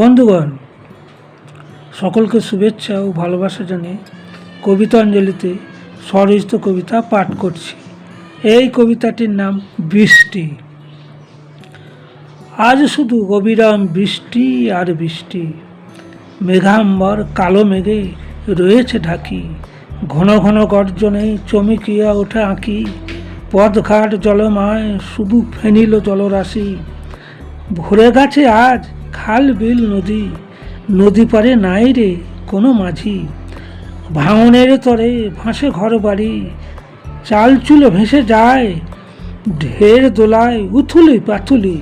বন্ধুগণ, সকলকে শুভেচ্ছা ও ভালোবাসা জানিয়ে কবিতাঞ্জলিতে স্বরচিত কবিতা পাঠ করছি। এই কবিতাটির নাম বৃষ্টি। আজ শুধু অবিরাম বৃষ্টি আর বৃষ্টি। মেঘাম্বর কালো মেঘে রয়েছে ঢাকি। ঘন ঘন গর্জনে চমকিয়া ওঠে আঁকি। পথঘাট জলময় শুধু ফেনিল জলরাশি। ভরে গেছে আজ খাল বিল নদী নদী পারে নাই রে কোনো মাঝি। ভাঙনের তরে ভাসে ঘর বাড়ি চাল চুলে ভেসে যায়, ঢের দোলায় উথুলি পাথুলি।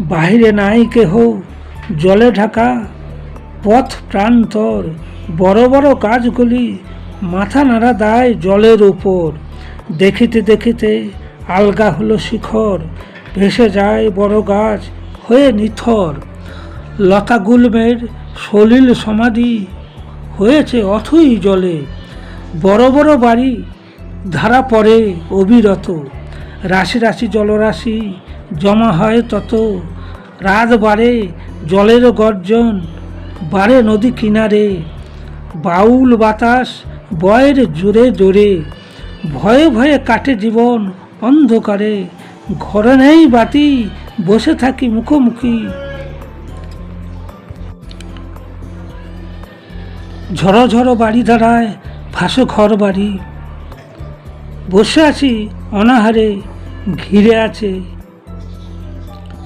বাহিরে নাই কেহ, জলে ঢাকা, পথ প্রান্তর, বড় বড় গাছগুলি মাথা নাড়া দেয় জলের উপর। দেখিতে দেখিতে আলগা হলো শিখর, ভেসে যায় বড় গাছ হয়ে নিথর। লতা গুল্মের সলিল সমাধি হয়েছে অথই জলে। বড় বড় বাড়ি ধারা পড়ে অবিরত। রাশি রাশি জলরাশি জমা হয় তত। রাত বাড়ে জলের গর্জন, বাড়ে নদী কিনারে। বাউল বাতাস বয়ের জোরে জোরে। ভয়ে ভয়ে কাটে জীবন অন্ধকারে। ঘরে নেই বাতি বসে থাকি মুখোমুখি। ঝড়ো ঝড়ো বাড়ি দাঁড়ায় ফাঁসো ঘর বাড়ি। বসে আছি অনাহারে, ঘিরে আছে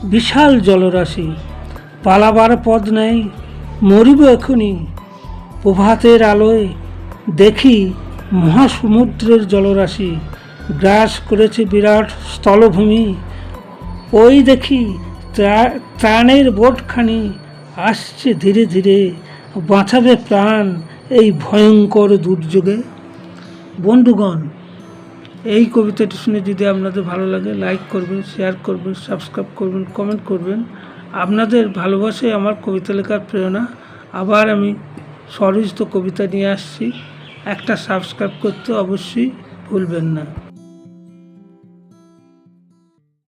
বিশাল জলরাশি। পালাবার পথ নেই, মরিব এখনই প্রভাতের আলোয় দেখি মহাসমুদ্রের জলরাশি। গ্রাস করেছে বিরাট স্থলভূমি। ওই দেখি ত্রা- ত্রাণের বোটখানি আসছে ধীরে ধীরে। বাঁচাবে প্রাণ এই ভয়ঙ্কর দুর্যোগে। বন্ধুগণ, এই কবিতাটি শুনে যদি আপনাদের ভালো লাগে লাইক করবেন শেয়ার করবেন সাবস্ক্রাইব করবেন কমেন্ট করবেন। আপনাদের ভালোবাসাই আমার কবিতা লেখার প্রেরণা। আবার আমি স্বরচিত কবিতা নিয়ে আসছি। একটা সাবস্ক্রাইব করতে অবশ্যই ভুলবেন না।